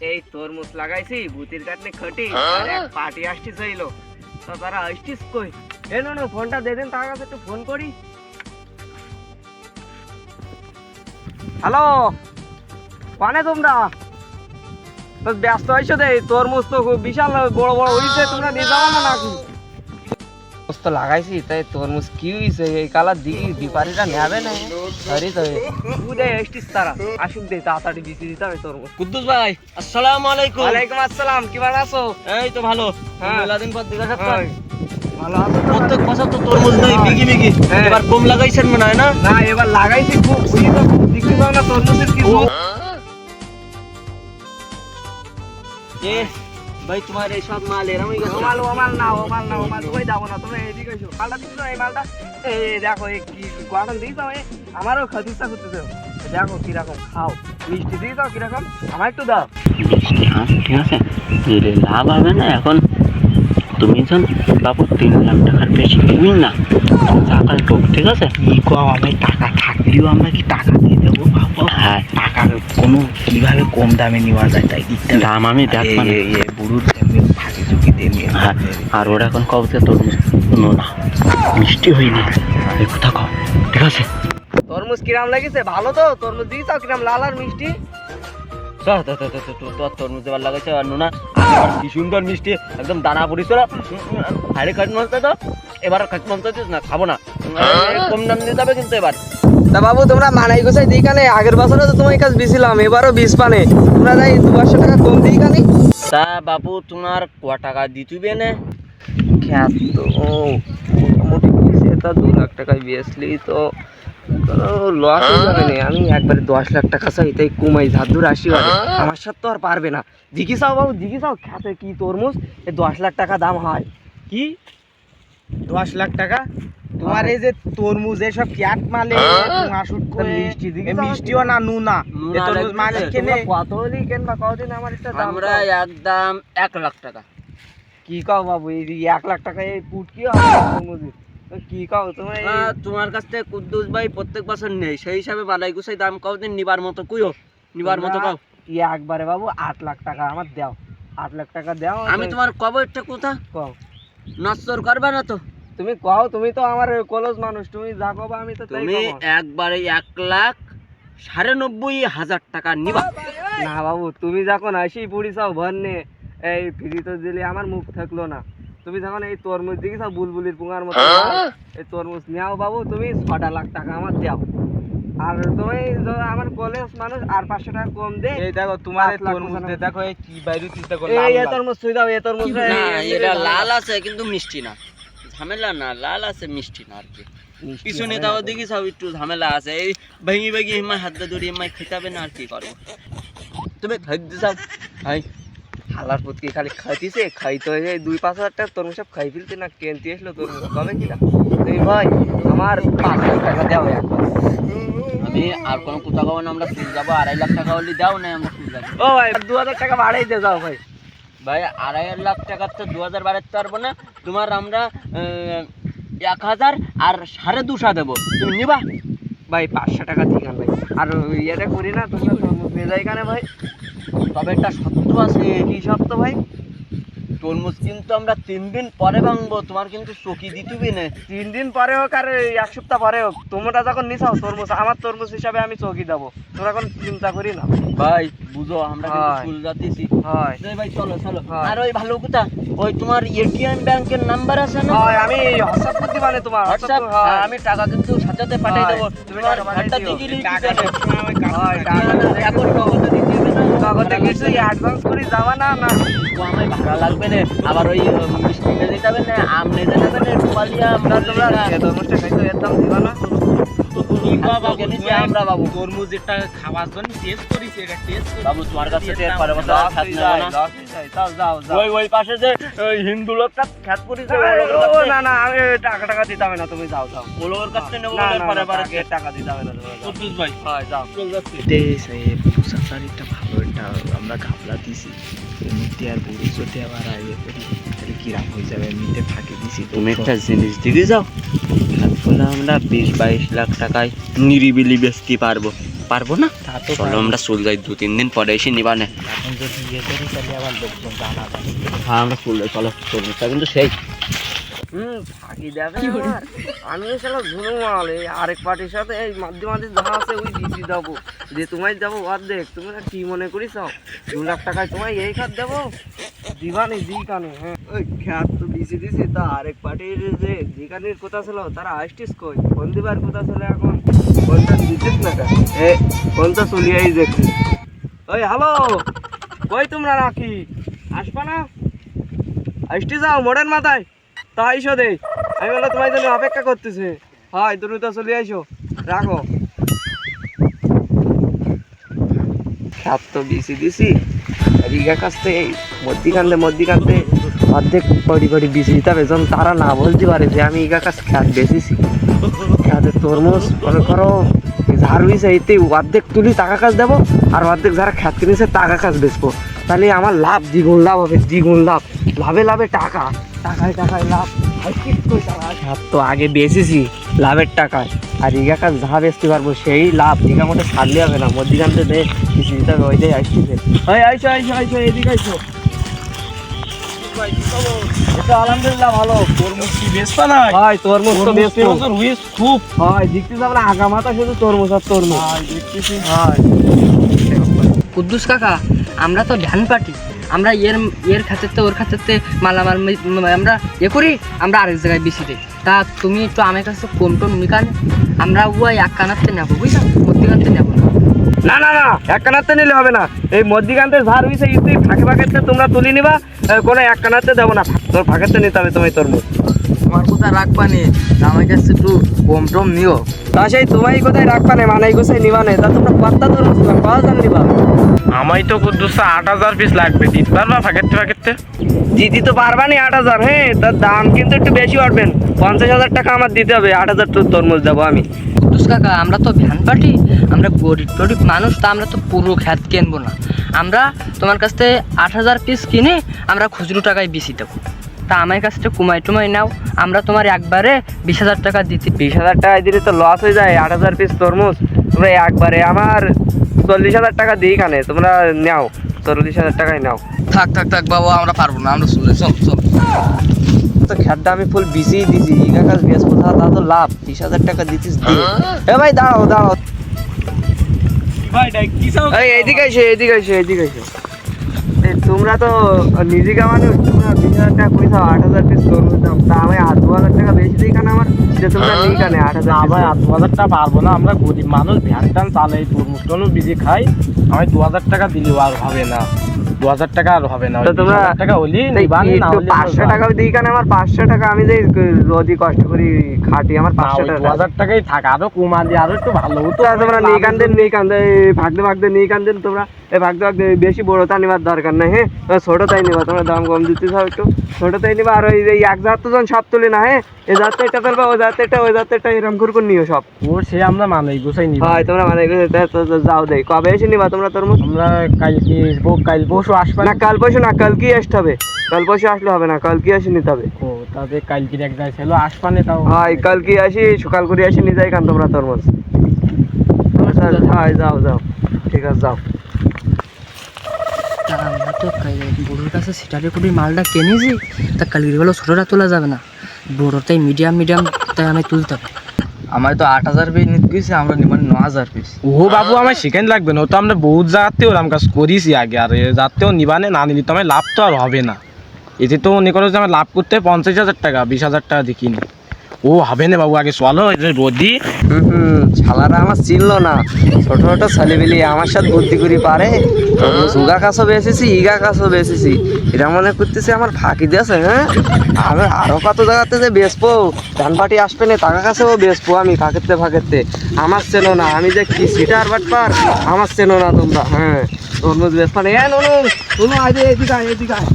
এই তরমুজ লাগাইছি ভূতির কাটনে খটি আর এক পার্টি আসছি হইল তো তারা আসছিস কই? এ না ফোনটা দে দেন তার কাছে একটু ফোন করি। হ্যালো কানে তোমরা? তো ব্যস্ত হয়েছো দে তরমুজ তো খুব বিশাল বড় বড় হইছে তোমরা নিয়ে যাব না নাকি? তো লাগাইছি তাই তরমুজ কি হইছে? এই কালার দি বিপারিটা নেবে না। সরি তো উদে এসছিস তারা। আসুক দে তাড়াতাড়ি বিচি দিতে হবে তরমুজ কুদ্দুস ভাই আসসালামু আলাইকুম। ওয়ালাইকুম আসসালাম কি ভালো আছো? এই তো ভালো। হ্যাঁ। মেলাদিন পর দেখা তো? প্রত্যেক বছর তো তরমুজ নাই বিঘি বিঘি হ্যাঁ। এবার কম লাগাইছেন মনে হয় না? না এবার লাগাইছি খুব বুঝি পাও না তরমুজের কি ভাই তোমার এই সব মাল এরম হয়ে গেছে মাল ও মাল না ও মাল না ও মাল তুমি যাব না তুমি এদিকে এসো। মালটা দিচ্ছ এই মালটা? এই দেখো এই কি কোয়াটাল দিয়েছ এই আমারও খাদিসটা করতেছে দেখো কীরকম খাও। মিষ্টি দিয়েছ কীরকম? আমার একটু দাও। মিষ্টি হ্যাঁ ঠিক আছে। দিলে লাভ হবে না এখন তুমি যখন বাবু তিন লাখ টাকার বেশি কিনি না টোক ঠিক আছে? কি কও আমি টাকা থাকলেও আমরা কি টাকা দিয়ে দেবো বাবা? কোনো কীভাবে কম দামে নেওয়া যায় তাই দাম আমি দেখ মানে। বুড়ুর ফাঁকি ঝুঁকি দিয়ে নিয়ে। হ্যাঁ আর ওরা এখন কবতে তোর শুনো না মিষ্টি হয়নি এই কথা কও। ঠিক আছে? তরমুজ কিরাম লাগিছে? ভালো তো তরমুজ দিয়েছ? কিরাম লাল আর মিষ্টি? তোর তরমুজ এবার লাগাইছে আর নুনা। কি সুন্দর মিষ্টি একদম দানা পড়িছিল হাড়ি খাট তো। এবার চাইছিস না খাব না। কম দাম দিতে হবে কিন্তু এবার। তা বাবু, তোমরা মানাই গোছাই দিই কানে? আগের বছরও তো তোমার কাছে বিছিলাম, এবারও বিষ পানে। তোমরা যাই, দু পাঁচশো টাকা কম দিই কানে। তা বাবু, তোমার ক টাকা দিতুবে না? খ্যাত তো। মোটামুটি বিশে তা দু লাখ টাকায় বেচলি তো। লস যাবে না। আমি একবারে দশ লাখ টাকা চাই, তাই কমাই ধরে আসি আমার সাথে তো আর পারবে না। দিঘি চাও বাবু দিঘি চাও খ্যাতে কি তরমুজ? এ দশ লাখ টাকা দাম হয়। কি? দশ লাখ টাকা? তোমার এই যে তরমুজ এসব ক্যাট মালে? আসুট তা মিষ্টি চাও? মিষ্টিও না নুনা। তরমুজ মানে কেনে? কত কেনবা? কতদিন আমার একটা দাম আমরা একদম এক লাখ টাকা। কি কাও বাবু এই এক লাখ টাকা এই পুট কি তরমুজের? কি কাও তোমরা তোমার কাছ থেকে কুদ্দুস ভাই প্রত্যেক বছর নেই সেই হিসাবে বালাই গুছাই দাম দিন নিবার মতো কুইও। নিবার মতো কাও। একবারে বাবু আট লাখ টাকা আমার দাও। আট লাখ টাকা দাও আমি তোমার কবে একটা কথা কও। নষ্টর করবে না তো? তুমি কও তুমি তো আমার কলজ মানুষ তুমি যা কবা আমি তো তাই তুমি একবারে এক লাখ সাড়ে নব্বই হাজার টাকা নিবা। না বাবু তুমি যখন আসি পুরি চাও ভরনে এই ফ্রি তো দিলে আমার মুখ থাকল না। তুমি যখন এই তরমুজ দেখিস বুলবুলির পুঙার মতো এই তরমুজ নেও বাবু তুমি ছটা লাখ টাকা আমার দাও। আর তুমি য- আমার কলেজ মানুষ আর পাঁচশো টাকা কম দে। এই দেখো তোমার এই তরমুজ দে, দেখো এই কি বাইরে দেখো এই। তরমুজ ছুঁই দাও এ তরমুজ না এটা লাল আছে কিন্তু মিষ্টি না। ঝামেলা না লাল আছে মিষ্টি না আর কি। পিছনে তাও দেখি সব একটু ঝামেলা আছে। এই ভেঙে ভেঙে হিমায় হাত ধরে হিমায় খেতাবে না আর কি করব। তুমি খাদ্য সব হাই হালার পুতকি খালি খাইতিছে খাইতে হয়ে দুই পাঁচ হাজার টাকা তরমুজ সব খাই ফেলতে না কেনতে আসলো তরমুজ কবে কিনা? তুমি ভাই আমার পাঁচ লাখ টাকা দাও একবার। আমি আর কোনো কোথাও না আমরা চলে যাব আড়াই লাখ টাকা হলে দাও না আমরা চলে যাব ও ভাই দু হাজার টাকা বাড়াই দিয়ে যাও ভাই। ভাই, আড়াই লাখ টাকার তো দু হাজার বাড়াতে পারব না। তোমার আমরা এক হাজার আর সাড়ে দুশো দেবো। তুমি নিবা? ভাই, পাঁচশো টাকা দিয়ে ভাই। আর ইয়েটা করি না, তোমরা পেয়ে কেন ভাই? তবে একটা সত্য আছে কি সত্য ভাই তরমুজ কিন্তু আমরা তিন দিন পরে ভাঙবো তোমার কিন্তু চকি দিতুবি না। তিন দিন পরে হোক আর এক সপ্তাহ পরে হোক তোমরা যখন নিছাও তরমুজ আমার তরমুজ হিসাবে আমি চকি দেবো। তোমরা এখন চিন্তা করি না। ভাই বুঝো আমরা কিন্তু ফুল জাতিছি। হয়। ভাই চলো চলো। আর ওই ভালো কথা ওই তোমার এটিএম ব্যাংকের নাম্বার আছে না? হয় আমি হোয়াটসঅ্যাপ করতে মানে তোমার হোয়াটসঅ্যাপ আমি টাকা কিন্তু সাথে পাঠিয়ে। দেবো। তুমি তোমার দিও। দিয়ে দিলেই টাকা আমার এখন নগদে দিতে না? কিছু অ্যাডভান্স করে যাওয়া না না। ও আমায় ভাড়া লাগবে না। আবার ওই মিষ্টি নিয়ে যেতে হবে না আম নিয়ে যেতে হবে না রুমালিয়া আমরা তোমরা এ খাইতে এর দাম দিবা না। কি বাবা কিনেছি আমরা বাবু। তরমুজ এটা খাবার জন্য টেস্ট করিস এটা টেস্ট বাবু তোমার কাছে টের পারে মতো খাত হয়ে নেব যায়, না। লস হয়ে যায়। যাও, যাও, যাও। ওই ওই পাশে যে হিন্দু লোকটা খ্যাত করেছে ও, না না আমি টাকা টাকা দিতে হবে না তুমি যাও যাও। ওলোর কাছে নেব না, পরে না, পরে টাকা- টাকা দিতে হবে না তুমি যাও। ভাই। হয়, যাও। চল যাচ্ছি। এটা ভালো এটা আমরা ঘাপলা দিছি। এমনিতে আর বুড়ি যদি আবার তাহলে কিরাম হয়ে যাবে? এমনিতে ফাঁকি দিছি তুমি একটা জিনিস দিকে যাও। হাতগুলো আমরা বিশ বাইশ লাখ টাকায় নিরিবিলি বেচতে পারব। পারব না? চলো আমরা চলে যাই দু তিন দিন পরে এসে যদি ইয়ে যাবে হ্যাঁ আমরা চলে যাই চলো চলো কিন্তু সেই। হুম ফাঁকি মাল এই আরেক পার্টির সাথে এই মাঝে মাঝে যা আছে ওই দিদি দেবো। যে তোমায় দেবো অর্ধেক তুমি না কি মনে করিস? দু লাখ টাকায় তোমায় এই খাত দেবো। দিবানি কানে হ্যাঁ। ওই খ্যাত তো দিছি দিছি। তা আরেক পার্টির যে দিকানির কথা ছিল তারা আসটিস কই? ফোন দিবার কথা ছিল এখন। ফোনটা না এ ফোনটা চলিয়াই দেখছি ওই হ্যালো! কই তোমরা নাকি? আসবা না? আসতে যাও মোড়ের মাথায়। তা আইসো দে। আমি বলে তোমার জন্য অপেক্ষা করতেছে। হয় দ্রুত চলে আইসো। রাখো। সাপ তো বিসি দিছি। রিগা কাছতে মধ্যিখানতে মধ্যিখানতে অর্ধেক কড়ি কড়ি বিসি দিতে যখন তারা না বলতে পারে যে আমি ইগা কাছ খ্যাত বেচিছি। খ্যাতে তরমুজ, মনে করো ঝাড় হয়েছে এতে অর্ধেক তুলি টাকা কাজ দেবো, আর অর্ধেক যারা খ্যাত কিনেছে টাকা কাজ বেচবো। তাহলে আমার লাভ, দ্বিগুণ লাভ হবে, দ্বিগুণ লাভ। লাভে লাভে টাকা, টাকায় টাকায় লাভ। আর তো আগে বেচেছি, লাভের টাকায়। আর ইগা কাজ যা বেচতে পারব, সেই লাভ ইগা মোটে ছাড়লে হবে না মধ্যিখান থেকে দিতে হবে ওইটাই আসতেছে। ওই আইসো আইসো আইসো, এদিকে আইসো। এটা আলহামদুলিল্লাহ ভালো। তরমুজ কি বেচবা না তরমুজ তো বেচবো হুইস খুব। দেখতে যাব না আগামাতা শুধু তরমুজ আর তরমুজ। দেখতেছি। কুদ্দুস কাকা আমরা তো ধ্যান পাটি। আমরা এর এর খাতেতে ওর খাতেতে মালামাল আমরা এ করি আমরা আরেক জায়গায় বেশি দিই। তা তুমি একটু আমার কাছে কম টম নিকান আমরা ওই এক কানাতে নেব বুঝছ? মধ্যখানতে নেব না। না না না এক কানাতে নিলে হবে না। এই মধ্যিখানতে ঝাড় হয়েছে ইতি ফাঁকে ফাঁকেতে তোমরা তুলে নিবা কোনো এক কানাতে দেবো না। তোর ফাঁকেতে নিতে হবে তোমায় তোর তোমার কথা রাখবা নে আমার কাছে একটু কম টম নিও। তা সেই তোমায় কোথায় রাখবা না মানে কোথায় নিবা না তা তোমরা কত্তা তরমুজ কত দাম নিবা আমাই তো কুদ্দুসা আট হাজার পিস লাগবে দিতে পারবা ফাঁকেতে ফাঁকেতে দিতে তো পারবা নি আট হাজার হ্যাঁ তার দাম কিন্তু একটু বেশি উঠবেন পঞ্চাশ হাজার টাকা আমার দিতে হবে আট হাজার তো তরমুজ দেবো আমি। কুদ্দুস কাকা আমরা তো ভ্যান পাটি আমরা গরিব টরিব মানুষ তা আমরা তো পুরো খ্যাত কিনবো না। আমরা তোমার কাছ থেকে আট হাজার পিস কিনে আমরা খুচরো টাকায় বেশি দেবো তা আমার কাছ থেকে কুমাই টুমাই নাও আমরা তোমার একবারে বিশ হাজার টাকা দিতে বিশ হাজার টাকায় দিলে তো লস হয়ে যায় আট হাজার পিস তরমুজ। তোমরা একবারে আমার চল্লিশ হাজার টাকা দিই কানে তোমরা নাও চল্লিশ হাজার টাকায় নাও। থাক থাক থাক বাবা আমরা পারব না আমরা চলে চল চল। তো খেরটা আমি ফুল বিসিই দিছি ইগা কাজ বেশ কোথা তা তো লাভ বিশ হাজার টাকা দিতিস দিয়ে। এ ভাই দাঁড়াও দাঁড়াও। এই এইদিকে এসে এইদিকে এসে এইদিকে এসে তোমরা তো নিজেকে মানুষ তোমরা বিশ হাজার টাকা পয়সা আট হাজার পিস দাম তা আমি আট দু হাজার টাকা বেশি দিই কেন আমার? যে তোমরা নিই কেন আট হাজার piece? আট দু হাজার টাকা পারব না। আমরা গরিব মানুষ ভ্যান টান চালাই তরমুজ টরমুজ বিজি খাই আমি দু হাজার টাকা দিলেও আর হবে না। দু হাজার টাকা আর হবে না। ওই তো 20,000 তোমরা টাকা হলি পাঁচশো টাকা দিই কেন আমার? পাঁচশো টাকা আমি যে রোজই কষ্ট করি খাটি আমার পাঁচশো দু হাজার টাকাই থাক আরও কমালি আরও একটু ভালো হতো তোমরা নিয়ে কান্দেন নিয়ে কান্দেন ভাগতে ভাগতে নিয়ে কান্দেন তোমরা। এই ভাগতে ভাগতে বেশি বড়টা নেবার দরকার নাই হ্যাঁ? ছোটটাই নিবা তোমরা দাম কম দিতে চাও একটু। ছোটটাই নিবা আর ওই যে এক জাত তো সব তুলি না হ্যাঁ? এই জাতটা এটা তুলবা ওই জাতটা ওই জাতটা এরকম করে নিও সব। ও সে আমরা মানাই গোসাই নিব। হয় তোমরা মানে তো- তো যাও দেই। কবে এসে নিবা তোমরা তরমুজ? আমরা কালকে বো- কাল পরশু আসবে। না কাল পরশু না কালকে আসতে হবে? কাল পরশু আসলে হবে না কালকে এসে নিতে হবে? ও তাদের কালকে এক জায়গায় ছিল আসবানে তাও? হয় কালকে আসি সকাল করে এসে নিয়ে যাই খান তোমরা তরমুজ। হয় যাও যাও। ঠিক আছে যাও। তা আমরা তো বুড়োর কাছে সিটারি কুটির মালটা কিনেছি তা কালকে বেলা ছোটোটা তোলা যাবে না। বড়োটাই মিডিয়াম মিডিয়াম তাই আমি তুলতে হবে। আমার তো আট হাজার পিস নিতে গেছি আমরা নিবান ন হাজার পিস ও বাবু আমার সেকেন্ড লাগবে না ও তো আমরা বহুত জায়গাতেও ওরম কাজ করিছি আগে আর এ যাতেও নিবানে না নিলে তো আমার লাভ তো আর হবে না। এতে তো মনে করো যে আমার লাভ করতে পঞ্চাশ হাজার টাকা বিশ হাজার টাকা দিয়ে কিনি ও হবে না বাবু আগে চলো হুম শালারা আমার চিনলো না। ছোট ছোট ছেলেবেলি আমার সাথে বুদ্ধি করি পারে। সুগা কাছও বেসেছি ইগা কাছও বেসেছি। এরা মনে করতেছে আমার ফাঁকি দিয়েছে হ্যাঁ? আমি আরও কত জায়গাতে যে বেসবো। ধান পাটি আসবে না টাকা কাছেও বেসবো আমি ফাঁকেতে ফাঁকেতে। আমার চেনো না আমি যে কি সিটার বাটপার আমার চেনো না তোমরা হ্যাঁ। তরমুজ বেসপান এ নুনু নুনু এদিকে আয়, এদিকে আয়।